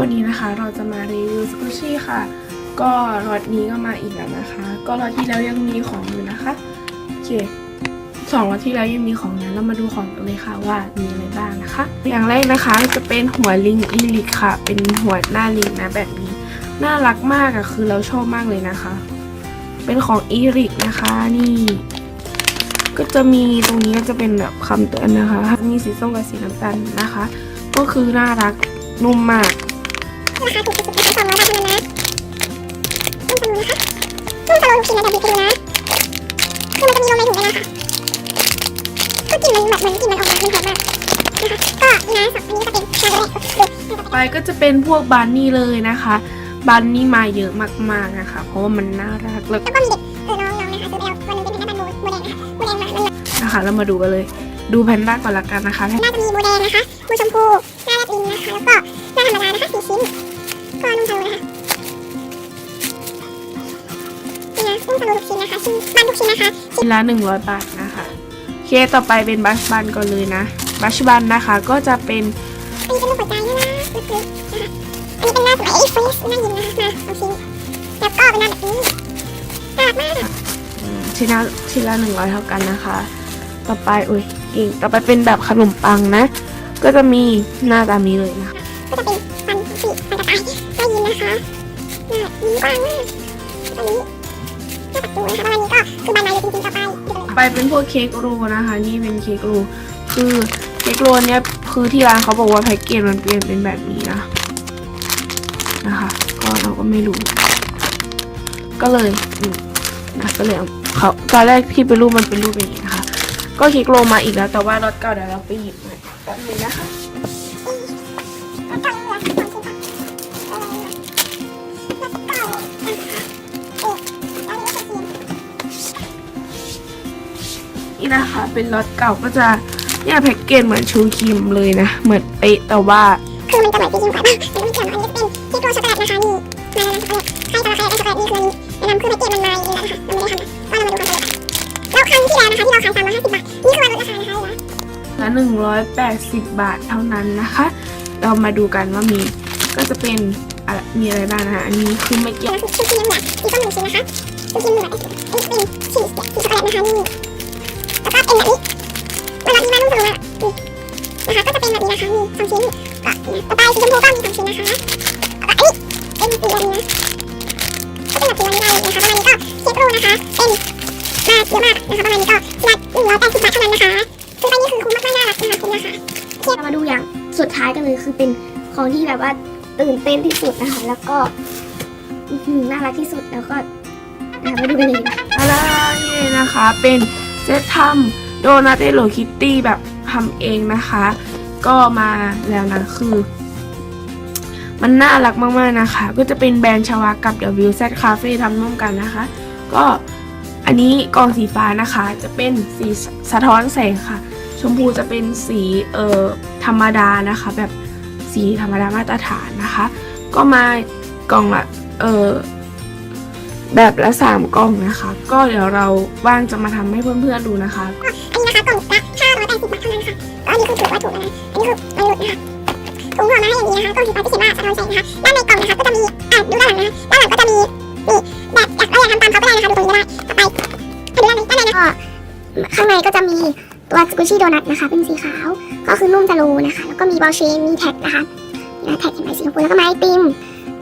วันนี้นะคะ เราจะมารีวิวสกูชี่ค่ะ ก็รถนี้ก็มาอีกแล้วนะคะ ก็รถที่แล้วยังมีของอยู่นะคะโอเคสองรถที่แล้วยังมีของนะเรามาดูของกันเลยค่ะว่ามีอะไรบ้างนะคะ อย่างแรกนะคะจะเป็นหัวลิงอีลิกค่ะ เป็นหัวหน้าลิงนะแบบนี้น่ารักมากอะคือเราชอบมากเลยนะคะ เป็นของอีริกนะคะนี่ก็จะมีตรงนี้ก็จะเป็นแบบคำเตือนนะคะ มีสีส้มกับสีน้ำตาลนะคะ ก็คือน่ารักนุ่มมาก ลูกชิ้นนะเดี๋ยวบีบไปดูนะคือมันจะมีลมในถุงเลยนะคะก็กลิ่นมันแบบเหมือนกลิ่นมันออกมาเป็นหอมมากนะคะก็นี่นะสองอันนี้จะเป็นชาโดเล็กต่อไปก็จะเป็นพวกบันนี่เลยนะคะ บันนี่มาเยอะมากๆนะคะ เพราะว่ามันน่ารักแล้วก็มีเด็กเออน้องๆนะคะซื้อไปแล้ววันนึงเป็นหน้าบันโมโมแดงนะคะโมแดงมามันนะคะเรามาดูกันเลยดูแพนด้าก่อนละกันนะคะน่าจะมีโมแดงนะคะโมชมพูหน้าแลบลิ้นนะคะแล้วก็หน้าธรรมดานะคะสี่ชิ้น ลุทุกชิ้นนะคะชิ้นบันทุกชิ้นนะคะชิ้นละหนึ่งร้อยบาทนะคะโอเคต่อไปเป็นบัชบันก่อนเลยนะ บัชบันนะคะก็จะเป็นอันนี้เป็นรูปหัวใจด้วยนะลึกๆนะคะอันนี้เป็นหน้าสวยเอ้ยเฟสหน้ายิ้มนะคะมาสองชิ้นแล้วก็เป็นหน้าแบบนี้น่ารักมากอืมชิ้นละชิ้นละหนึ่งร้อยเท่ากันนะคะ ต่อไปอุ้ยเก่งต่อไปเป็นแบบขนมปังนะ ก็จะมีหน้าตามนี้เลยนะคะก็จะเป็นฟันสีฟันกระต่ายหน้ายิ้มนะคะหน้ายิ้มกว้างมากอันนี้หน้าปั ดูนะคะประมาณนี้ก็คือบันไดเลยจริงๆต่อไปเดี๋ยวต่อไปเป็นพวกเค้กโรนะคะ นี่เป็นเค้กโรคือเค้กโรเนี่ยคือที่ร้านเขาบอกว่าแพ็กเกจมันเปลี่ยนเป็นแบบนี้นะนะคะ ก็เราก็ไม่รู้ ก็เลยนะก็เลยเอาเขาตอนแรกที่เป็นรูปมันเป็นรูปอย่างนี้นะคะ ก็เค้กโรมาอีกแล้วแต่ว่ารถเก่าเดี๋ยวเราไปหยิบใหม่แป๊บนึงนะคะ นี่นะคะ เป็นรถเก่าก็จะเนี่ยแพ็กเกจเหมือนชูครีมเลยนะ เหมือนเป๊ะแต่ว่าคือมันจะเหมือนจริงๆกว่าบ้างแต่ไม่เกี่ยวนะอันนี้เป็นที่ตัวช็อกโกแลตนะคะนี่มาแล้วนะช็อกโกแลตให้ตลาใครได้ช็อกโกแลตนี่คืออันนี้แนะนำคือแพ็กเกจมันมาอย่างนี้แล้วนะคะมันไม่ได้ทำนะก็เรามาดูกันเลยแล้วครั้งที่แล้วนะคะที่เราขายสามร้อยห้าสิบบาทนี่คือวันลดราคานะคะละหนึ่งร้อยแปดสิบบาทเท่านั้นนะคะ เรามาดูกันว่ามีก็จะเป็นมีอะไรบ้างนะคะอันนี้คือไม่เกี่ยวนะคือชิ้นยังเหลือมีต้นหนึ่งชิ้นนะคะคือชิ้นเหลือนนี้เป็นชีสชีสช็อกโกแลตนะคะนี่ มีสองชิ้นก็ต่อไปสีชมพูก็มีสองชิ้นนะคะแล้วก็อันนี้เป็นสีแบบนี้นะก็เป็นแบบสีวานิลลาเลยนะคะประมาณนี้ก็เค้กโรลนะคะเป็นมาเยอะมากนะคะประมาณนี้ก็ชิ้นละหนึ่งร้อยแปดสิบบาทเท่านั้นนะคะคือไปนี่คือคุ้มมากๆน่ารักนะคะคุ้มนะคะเรามาดูอย่างสุดท้ายกันเลยคือเป็นของที่แบบว่าตื่นเต้นที่สุดนะคะแล้วก็น่ารักที่สุดแล้วก็มาดูกันเลยดีกว่าแล้วนี่นะคะเป็นเซตทำโดนัทเอโลคิตตี้แบบทำเองนะคะ ก็มาแล้วนะคือ มันน่ารักมากๆนะคะ ก็จะเป็นแบรนด์ชาวากับ WZ Cafe ทำร่วมกันนะคะ ก็อันนี้กล่องสีฟ้านะคะ จะเป็นสีสะท้อนแสงค่ะ ชมพูจะเป็นสีเอ่อธรรมดานะคะ แบบสีธรรมดามาตรฐานนะคะ ก็มากล่องละเออแบบละสามกล่องนะคะ ก็เดี๋ยวเราว่างจะมาทำให้เพื่อนๆดูนะคะอันนี้นะคะกล่องละ580บาทเท่านั้นค่ะก็อัน นี้คือถือว่าถูกนะอันนี้คือมันหลุดนะคะถุงห่อมาให้อย่างนี้นะคะกล่องสีฟ้าที่เขียนว่าสะท้อนแสงนะคะด้านในกล่องนะคะก็จะมีอะดูด้านหลังนะคะด้านหลังก็จะมีนี่แบบอยากเราอยากทำตามเขาก็ได้นะคะดูตรงนี้ก็ได้ต่อไปไปดูด้านในด้านในนะคะข้างในก็จะมีตัวสกูชี่โดนัทนะคะ เป็นสีขาว ก็คือนุ่มจะรูนะคะ แล้วก็มีบอลเชนมีแท็กนะคะนะแท็กเห็นไหมสีชมพูแล้วก็ไม้ติม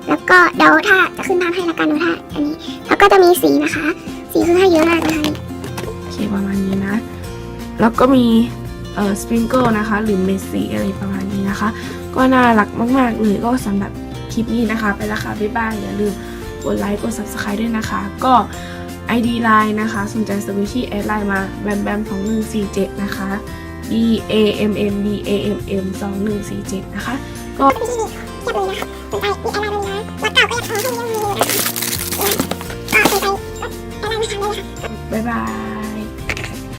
แล้วก็เดาถ้าจะขึ้นภาพให้ละกันดูถ้าอันนี้ แล้วก็จะมีสีนะคะ สีคือให้เยอะมากนะคะโอเคประมาณนี้นะ แล้วก็มี เอ่อสปริงเกิลนะคะ หรือเมสซี่อะไรประมาณนี้นะคะ ก็น่ารักมาก ๆ เลยก็สำหรับคลิปนี้นะคะ ไปแล้วค่ะบ๊ายบายอย่าลืมกดไลค์กด subscribe ด้วยนะคะ ก็ ID Line นะคะ สนใจสวิชชี่แอดไลน์มาแบมแบม2147 นะคะ B A M M B A M M 2147 นะคะ ก็ก็เป็นที่นี่เทียบเลยนะคะสนใจมีอะไรเลยนะวัดเก่าก็อยากเอาให้ยังมีเลยนะคะก็สนใจวัดอะไรนะคะได้เลยค่ะบ๊ายบาย